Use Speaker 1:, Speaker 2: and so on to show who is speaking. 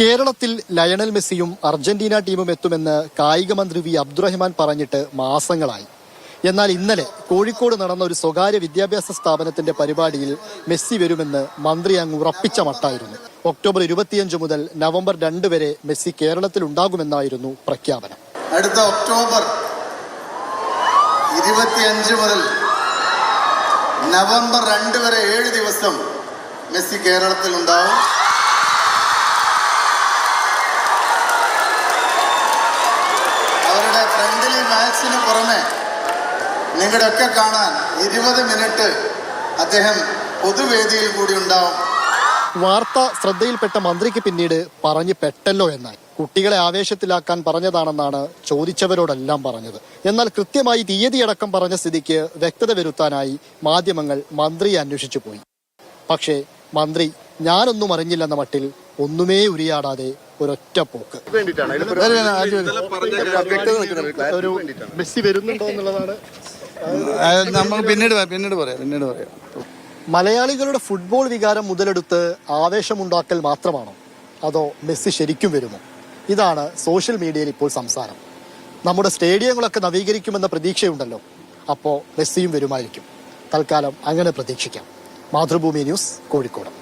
Speaker 1: കേരളത്തിൽ ലയണൽ മെസ്സിയും അർജന്റീന ടീമും എത്തുമെന്ന് കായിക മന്ത്രി വി അബ്ദുറഹ്മാൻ പറഞ്ഞിട്ട് മാസങ്ങളായി. എന്നാൽ ഇന്നലെ കോഴിക്കോട് നടന്ന ഒരു സ്വകാര്യ വിദ്യാഭ്യാസ സ്ഥാപനത്തിന്റെ പരിപാടിയിൽ മെസ്സി വരുമെന്ന് മന്ത്രി അങ്ങ് ഉറപ്പിച്ച മട്ടായിരുന്നു. ഒക്ടോബർ ഇരുപത്തിയഞ്ച് മുതൽ നവംബർ രണ്ട് വരെ മെസ്സി കേരളത്തിൽ ഉണ്ടാകുമെന്നായിരുന്നു പ്രഖ്യാപനം.
Speaker 2: അടുത്ത ഒക്ടോബർ ഇരുപത്തിയഞ്ച് മുതൽ നവംബർ രണ്ട് വരെ ഏഴ് ദിവസം മെസ്സി കേരളത്തിൽ ഉണ്ടാവും. നിങ്ങളുടെയൊക്കെ കാണാൻ ഇരുപത് മിനിറ്റ് അദ്ദേഹം പൊതുവേദിയിൽ കൂടി ഉണ്ടാവും.
Speaker 1: വാർത്ത ശ്രദ്ധയിൽപ്പെട്ട മന്ത്രിക്ക് പിന്നീട് പറഞ്ഞു പെട്ടല്ലോ എന്നായി കുട്ടികളെ ആവേശത്തിലാക്കാൻ പറഞ്ഞതാണെന്നാണ് ചോദിച്ചവരോടെല്ലാം പറഞ്ഞത്. എന്നാൽ കൃത്യമായി തീയതിയടക്കം പറഞ്ഞ സ്ഥിതിക്ക് വ്യക്തത വരുത്താനായി മാധ്യമങ്ങൾ മന്ത്രിയെ അന്വേഷിച്ചു പോയി. പക്ഷേ മന്ത്രി ഞാനൊന്നും അറിഞ്ഞില്ലെന്ന മട്ടിൽ ഒന്നുമേ ഉരിയാടാതെ ഒരൊറ്റ പോക്ക്. ഒരു മെസ്സി വരുന്നുണ്ടോ എന്നുള്ളതാണ്
Speaker 3: നമുക്ക് പിന്നീട് പിന്നീട് പറയാം പിന്നീട് പറയാം.
Speaker 1: മലയാളികളുടെ ഫുട്ബോൾ വികാരം മുതലെടുത്ത് ആവേശമുണ്ടാക്കൽ മാത്രമാണോ? അതോ മെസ്സി ശരിക്കും വരുമോ? ഇതാണ് സോഷ്യൽ മീഡിയയിൽ ഇപ്പോൾ സംസാരം. നമ്മുടെ സ്റ്റേഡിയങ്ങളൊക്കെ നവീകരിക്കുമെന്ന പ്രതീക്ഷയുണ്ടല്ലോ. അപ്പോൾ മെസ്സിയും വരുമായിരിക്കും. തൽക്കാലം അങ്ങനെ പ്രതീക്ഷിക്കാം. മാതൃഭൂമി ന്യൂസ് കോഴിക്കോട്.